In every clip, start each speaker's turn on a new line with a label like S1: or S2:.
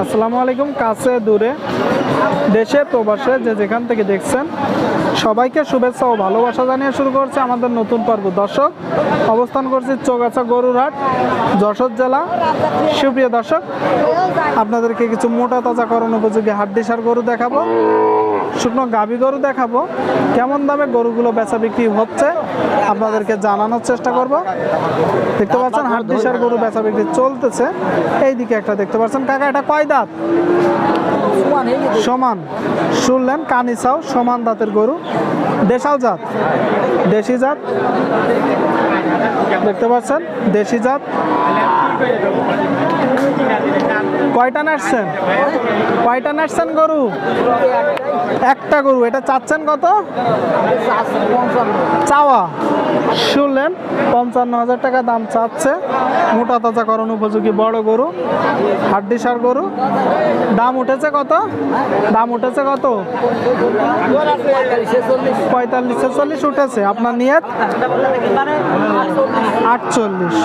S1: আসসালামু আলাইকুম, কাছে, দূরে, দেশে, প্রবাসে, যে যেখান থেকে দেখছেন, সবাইকে শুভেচ্ছা ও ভালোবাসা জানিয়ে শুরু করছে আমাদের নতুন পর্ব। দর্শক, অবস্থান করছে চোগাছা গরুরহাট, যশোর জেলা। সুপ্রিয় দর্শক, আপনাদেরকে কিছু মোটা তাজা করণ উপযোগী হাড্ডিসার গরু দেখাবো। শুকনো গাভী গরু দেখাবো। কেমন দামে গরুগুলো বেচা বিক্রি হচ্ছে আপনাদেরকে জানানোর চেষ্টা করব। দেখতে পাচ্ছেন হাড্ডিসার গরু বেচা বিক্রি চলতেছে। এইদিকে একটা দেখতে পাচ্ছেন। কাকা এটা কয় দাঁত? সমান শুনলেন কানিসাও সমান দাঁতের গরু। দেশাল জাত। দেশি জাত। দেখতে পাচ্ছেন দেশি জাত। কয়টা নাচছেন? কয়টা নাচছেন গরু? একটা গরু। এটা চাচ্ছেন কত? চাওয়া। শুনলেন, পঞ্চান্ন হাজার টাকা দাম চাচ্ছে। মোটা তাজা করণ উপযোগী বড় গরু, হাড্ডিসার গরু। দাম উঠেছে কত? দাম উঠেছে কত? পঁয়তাল্লিশ ছেচল্লিশ উঠেছে। আপনার নিয়ত? আটচল্লিশ।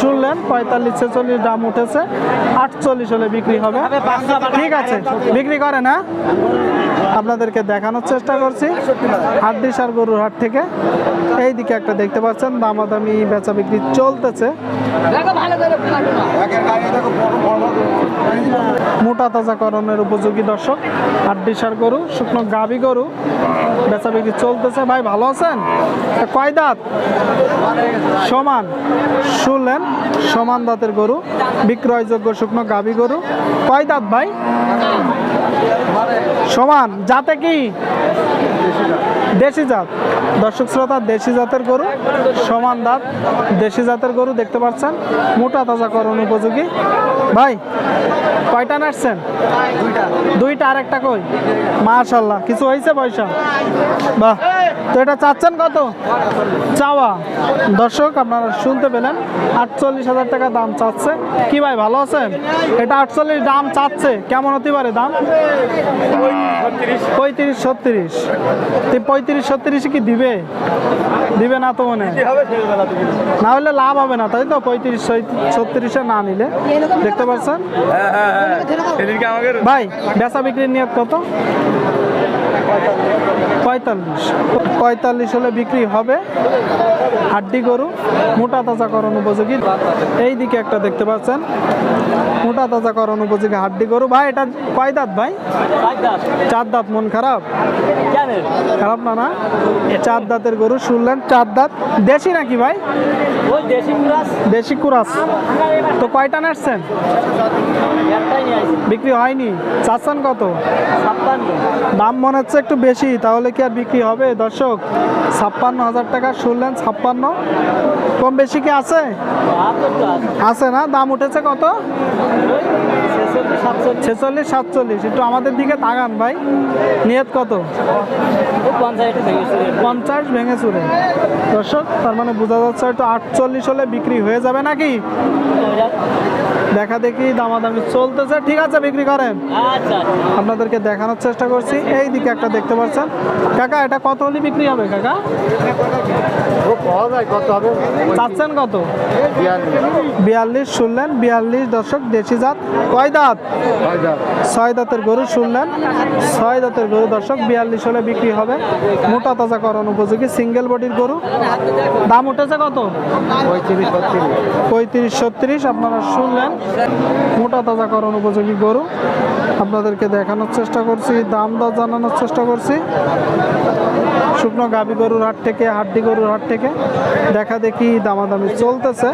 S1: শুনলেন, পঁয়তাল্লিশ ছেচল্লিশ দাম উঠেছে। আটচল্লিশ হলে বিক্রি হবে। ঠিক আছে, বিক্রি করে না আপনাদেরকে দেখানোর চেষ্টা করছি। হাড্ডিসার গরুর হাট থেকে। এই দিকে একটা দেখতে পাচ্ছেন, দামাদামি বেচা বিক্রি চলতেছে। মোটা তাজা করণের উপযোগী দর্শক, হাড্ডিসার গরু, শুকনো গাভী গরু বেচা বিক্রি চলতেছে। ভাই, ভালো আছেন? কয় দাঁত? সমান, শুনলেন? সমান দাঁতের গরু বিক্রয়যোগ্য শুকনো গাভী গরু। কয় দাঁত ভাই? সমান যাতে কি? দেশি জাত। দর্শক শ্রোতা দেশি জাতের গরু সমান দাঁত দেশি জাতের গরু দেখতে পাচ্ছেন। মোটা তাজা করণ উপযোগী। ভাই কয়টা নাচছেন দুইটা। আর একটা কই? মাশাল্লাহ কিছু হয়েছে পয়সা? বাহ। তো এটা চাচ্ছেন কত? চাওয়া। দর্শক আপনারা শুনতে পেলেন আটচল্লিশ হাজার টাকা দাম চাচ্ছে। কি ভাই ভালো আছেন? এটা আটচল্লিশ দাম চাচ্ছে। কেমন হতে পারে দাম? পঁয়ত্রিশ ছত্রিশ। পঁয়ত্রিশ ছত্রিশে কি দিবে? দিবে না তো মনে না হলে লাভ হবে না তাই তো? পঁয়ত্রিশ ছত্রিশে না নিলে। দেখতে পাচ্ছেন? ভাই বেচা বিক্রির নিয়ত কত? পঁয়তাল্লিশ। পঁয়তাল্লিশ হলে বিক্রি হবে। হাড্ডি গরু, মোটা তাজাকরণ উপযোগী। এই দিকে একটা দেখতে পাচ্ছেন। মোটা তাজাকরণ উপযোগী হাড্ডি গরু। ভাই, এটা কয় দাঁত ভাই? চার দাঁত, মন খারাপ? খারাপ না না? চার দাঁতের গরু, শুনলেন? চার দাঁত। দেশি নাকি ভাই? দেশি কুরাস। তো কয়টা নাচছেন বিক্রি হয়নি। চাচ্ছেন কত? দাম মনে হচ্ছে একটু বেশি, তাহলে কি আর বিক্রি হবে? দর্শক, ছাপ্পান্ন হাজার টাকা শুনলেন, ছাপ্পান্ন। কম বেশি কি আছে? আছে না? দাম উঠেছে কত? ছেচল্লিশ, সাতচল্লিশ। একটু আমাদের দিকে তাকান ভাই। নিয়ত কত? পঞ্চাশ ভেঙে চুরে। দর্শক, তার মানে বোঝা যাচ্ছে হয়তো আটচল্লিশ হলে বিক্রি হয়ে যাবে নাকি? দেখা দেখি দামাদামি চলতেছে। ঠিক আছে বিক্রি করেন। আপনাদেরকে দেখানোর চেষ্টা করছি। এই দিকে একটা দেখতে পাচ্ছেন। কাকা এটা কত হলে বিক্রি হবে কাকা? চাচ্ছেন কত? বিয়াল্লিশ। শুনলেন বিয়াল্লিশ দর্শক দেশি জাত। কয় দাঁত? ছয় দাঁতের গরু শুনলেন। ছয় দাঁতের গরু দর্শক বিয়াল্লিশ হলে বিক্রি হবে। মোটা তাজা করণ উপযোগী সিঙ্গেল বডির গরু। দাম উঠেছে কত? পঁয়ত্রিশ ছত্রিশ আপনারা শুনলেন। মোটা তাজা করণ উপযোগী গরু। আপনাদেরকে দেখানোর চেষ্টা করছি দাম দর জানানোর চেষ্টা করছি। শুকনো গাভী গরুর হাট থেকে, হাড্ডি গরুর হাট থেকে দেখা দেখি দামাদামি চলতেছে।